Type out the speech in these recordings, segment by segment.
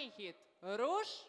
вихід. Руш!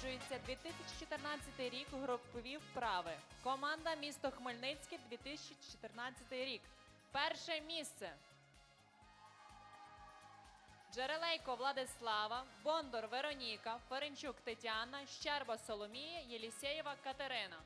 Нагороджується 2014 рік групові вправи. Команда місто Хмельницьке 2014 рік. Перше місце. Джерелейко Владислава, Бондор Вероніка, Ференчук Тетяна, Щерба Соломія, Єлісєєва Катерина.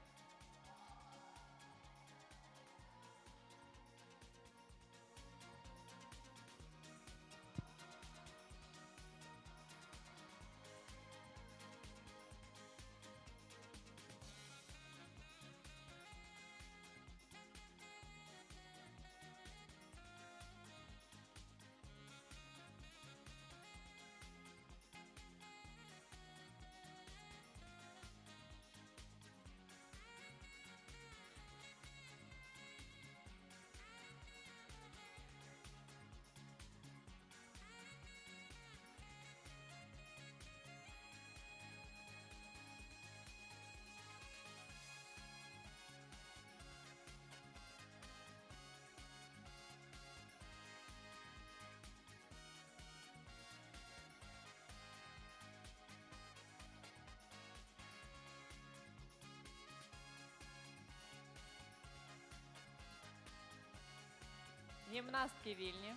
Гімнастки вільні.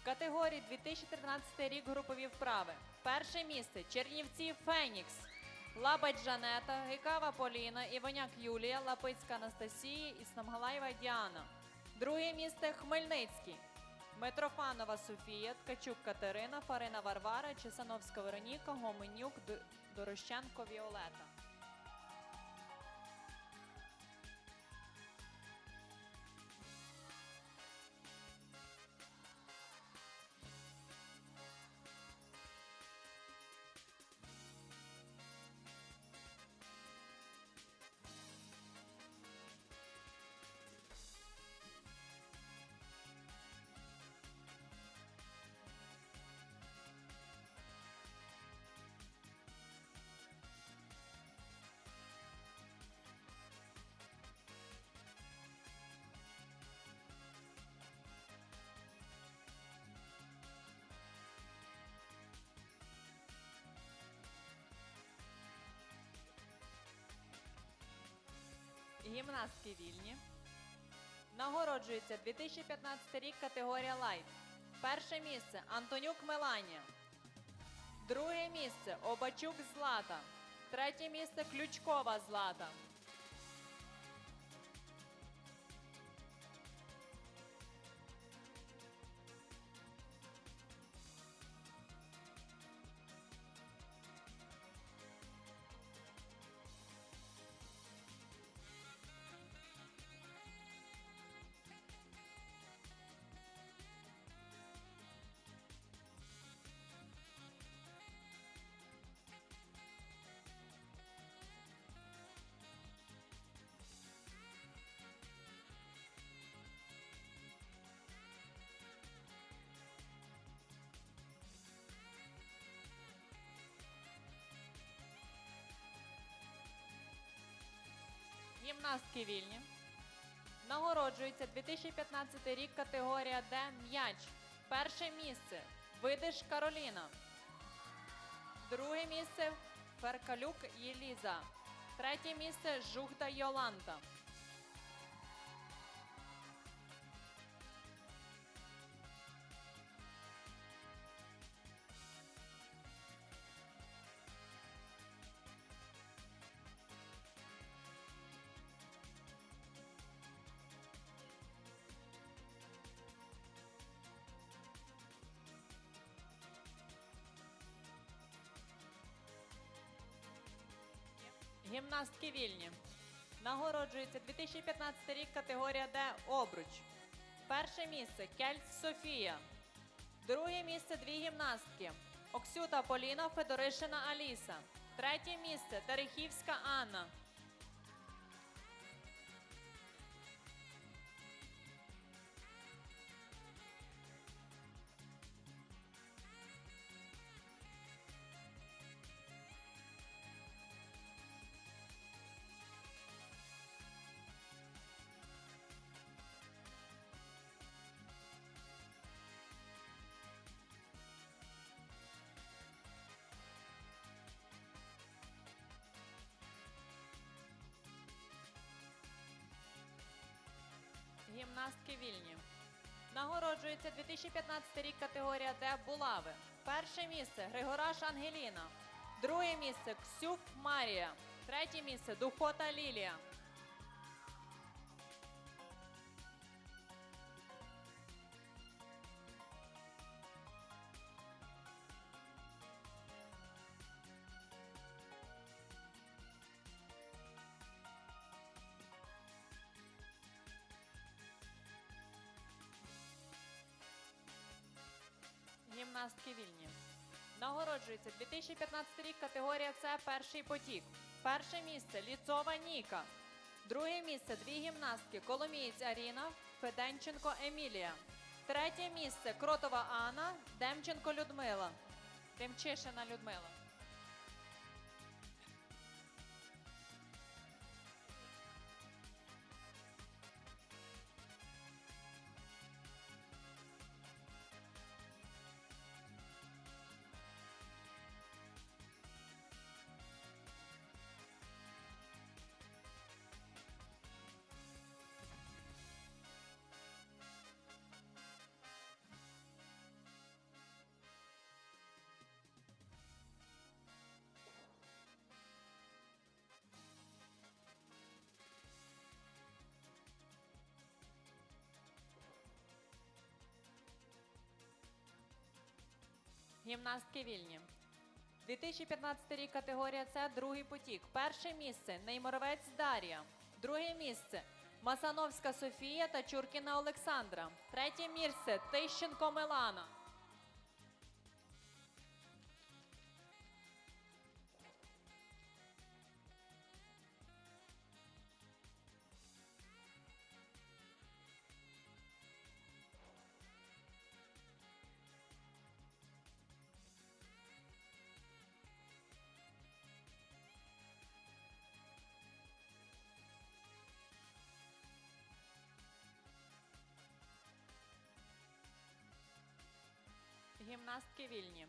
В категорії 2013 рік групові вправи. Перше місце Чернівці Фенікс. Лабать Жанета, Гикава Поліна, Іваняк Юлія, Лапицька Анастасія і Снамгалаєва Діана. Друге місце Хмельницький. Митрофанова Софія, Ткачук Катерина, Фарина Варвара, Чесановська Вероніка, Гоменюк, Дорощенко Віолета. Гімнастки вільні. Нагороджується 2015 рік категорія Лайт. Перше місце Антонюк Меланія. Друге місце Обачук Злата. Третє місце Ключкова Злата. Гімнастки вільні. Нагороджується 2015 рік категорія Д м'яч. Перше місце Видиш Кароліна. Друге місце Феркалюк Єліза. Третє місце Жухта Йоланта. Гімнастки вільні. Нагороджується 2015 рік категорія Д обруч. Перше місце Кельц Софія. Друге місце дві гімнастки. Оксюта Поліна, Федоришина Аліса. Третє місце Терехівська Анна. Гімнастки вільні. Нагороджується 2015 рік категорія Д Булави. Перше місце Григораш Ангеліна. Друге місце Ксюк Марія. Третє місце Духота Лілія. Гімнастки вільні. Нагороджується 2015 рік категорія С перший потік. Перше місце Ліцова Ніка. Друге місце дві гімнастки Коломієць Аріна, Феденченко Емілія. Третє місце Кротова Анна, Демченко Людмила. Демчишина Людмила. Гімнастки вільні. 2015 рік категорія С другий потік. Перше місце Нейморовець Дар'я. Друге місце Масановська Софія та Чуркіна Олександра. Третє місце Тищенко Милана. Гімнастки вільні.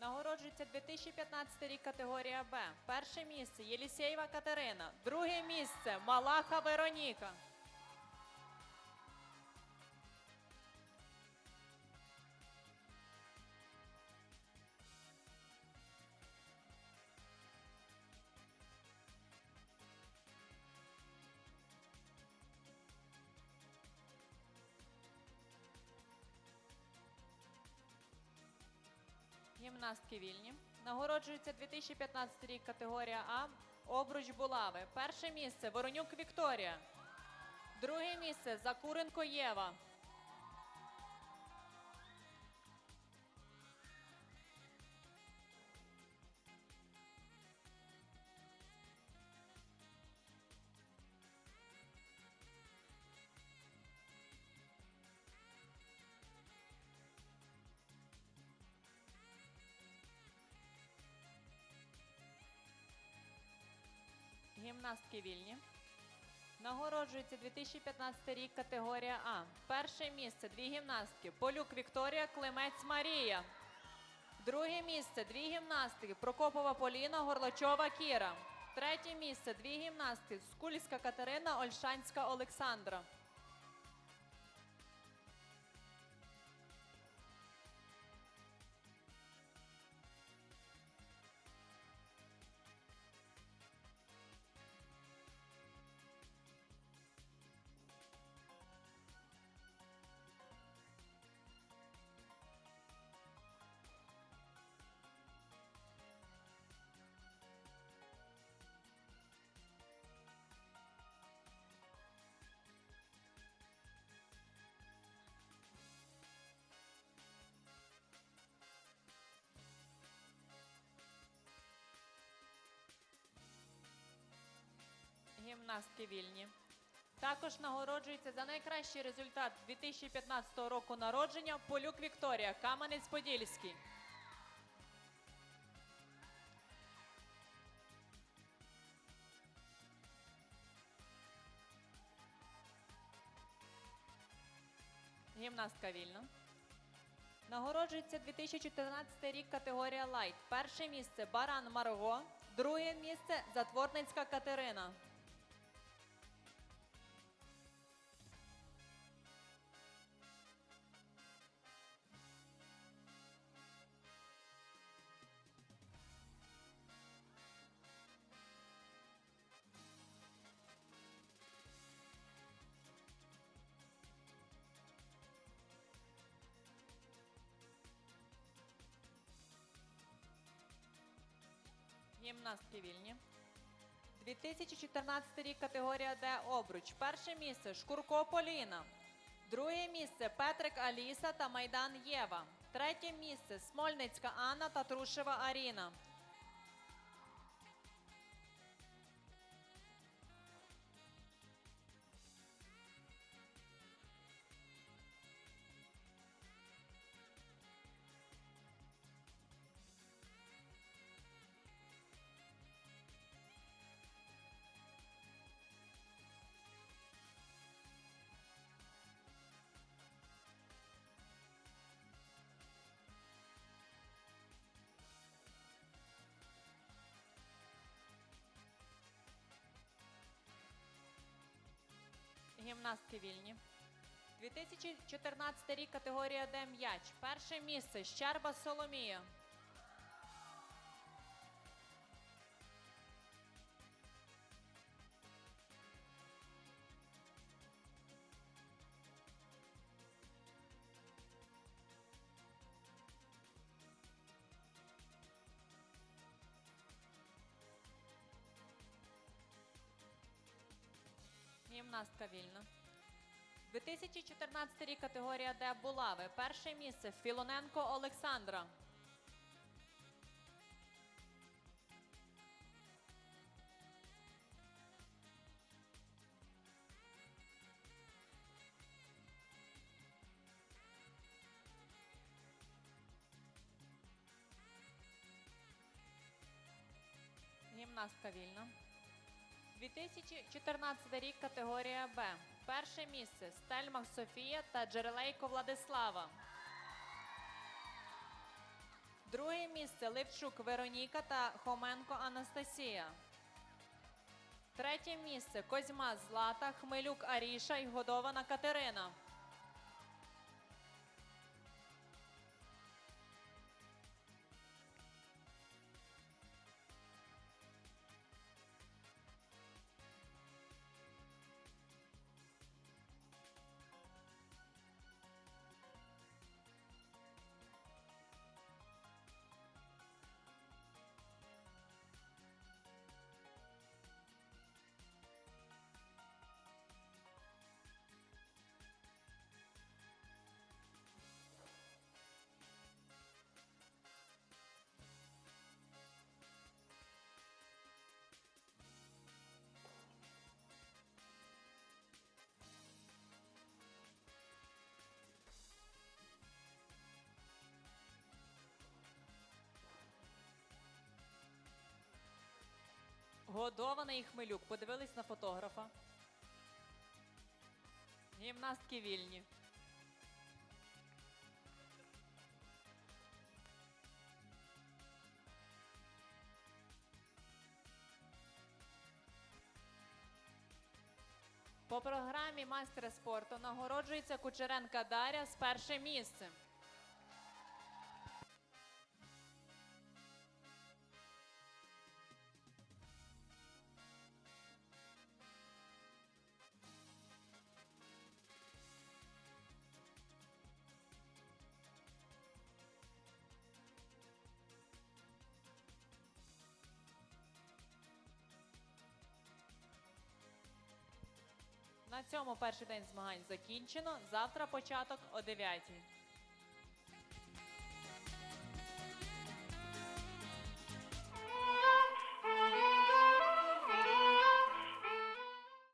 Нагороджується 2015 рік категорія Б. Перше місце Єлісєєва Катерина. Друге місце Малаха Вероніка. Гімнастки вільні. Нагороджується 2015 рік категорія А. Обруч Булави. Перше місце Воронюк Вікторія. Друге місце Закуренко Єва. Гімнастки вільні. Нагороджується 2015 рік категорія А. Перше місце дві гімнастки. Полюк Вікторія, Климець Марія. Друге місце дві гімнастки Прокопова Поліна, Горлачова Кіра. Третє місце дві гімнастки Скульська Катерина, Ольшанська Олександра. Гімнастки вільні. Також нагороджується за найкращий результат 2015 року народження Полюк Вікторія, Кам'янець-Подільський. Гімнастка вільна. Нагороджується 2014 рік категорія Лайт. Перше місце Баран Марго, друге місце Затворницька Катерина. Гімнастки вільні. 2014 рік категорія Д обруч. Перше місце Шкурко Поліна. Друге місце Петрик Аліса та Майдан Єва. Третє місце Смольницька Анна та Трушева Аріна. Гімнастки вільні. 2014 рік категорія Д м'яч. Перше місце Щерба Соломія. Гімнастка вільна. 2014 рік категорія Д Булави. Перше місце Філоненко Олександра. Гімнастка вільна. 2014 рік категорія Б. Перше місце Стельмах Софія та Джерелейко Владислава. Друге місце Левчук Вероніка та Хоменко Анастасія. Третє місце Козьма Злата, Хмелюк Аріша і Годована Катерина. Годований хмелюк. Подивились на фотографа. Гімнастки вільні. По програмі майстра спорту нагороджується Кучеренка Даря з першим місцем. Цьому перший день змагань закінчено. Завтра початок о 9.